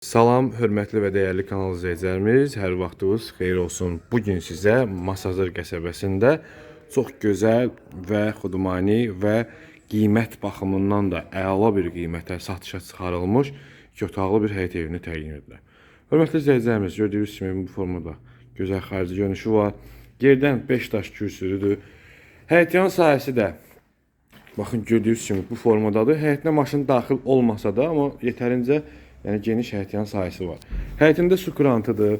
Salam, hörmətli və dəyərli kanal izləyicilərimiz, hər vaxtınız xeyir olsun. Bu gün sizə Masazır qəsəbəsində çox gözəl və xudmani və qiymət baxımından da əla bir qiymətə satışa çıxarılmış iki otaqlı bir həyət evini təqdim edirəm. Hörmətli izləyicilərimiz, gördüyünüz kimi bu formada gözəl xarici görünüşü var. Yerdən 5 daş kürsüdür. Həyətyan sahəsi də Baxın gördüyünüz kimi bu formadadır. Həyətinə maşın daxil olmasa da, amma yetərincə yəni geniş həyətyan sahəsi var. Həyətində su krantıdır.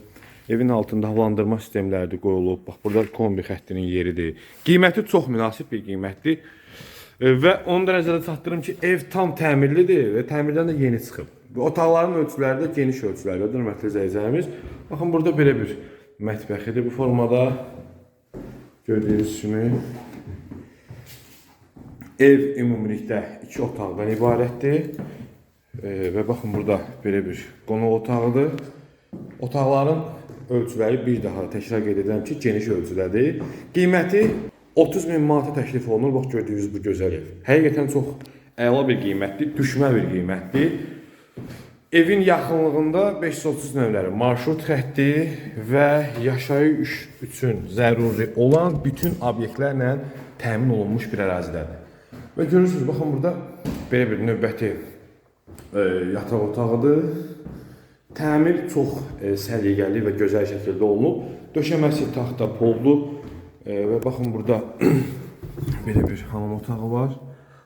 Evin altında havalandırma sistemləri qoyulub. Bax burada kombi xəttinin yeridir. Qiyməti çox münasib bir qiymətdir. E, Və onu da nəzərə çatdırım ki, ev tam təmirlidir və təmirdən də yeni çıxıb. Bu otaqların ölçüləri də geniş ölçülərdə, hörmətli izləyicilərimiz. Baxın burada belə bir mətbəxidir bu formada. Gördüyünüz kimi Ev ümumilikdə iki otaqdan ibarətdir. E, və baxın burada belə bir qonaq otağıdır. Otaqların ölçüləri bir daha təkrar qeyd edirəm ki, geniş ölçüdədir. Qiyməti 30 min manata təklif olunur. Bax gördüyünüz bu gözəl ev. Həqiqətən çox əla bir qiymətdir, düşmə bir qiymətdir. Evin yaxınlığında 530 nömrəli marşrut xətti və yaşayış üçün zəruri olan bütün obyektlərlə təmin olunmuş bir ərazidədir. Və görürsünüz, baxın burada belə bir növbəti e, yataq otağıdır. Təmir çox e, səliqəli və gözəl şəkildə olunub. Döşəməsi taxta poldu e, və baxın burada belə bir hamam otağı var.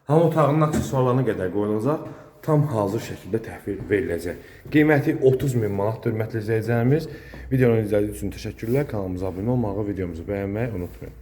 Hamam otağının aksesuarlarına qədər qoyulacaq. Tam hazır şəkildə təhvil veriləcək. Qiyməti 30 min manat hörmətli izləyicilərimiz. Videonu izlədiyiniz üçün təşəkkürlər. Kanalımıza abunə olmağı, videomuzu bəyənməyi unutmayın.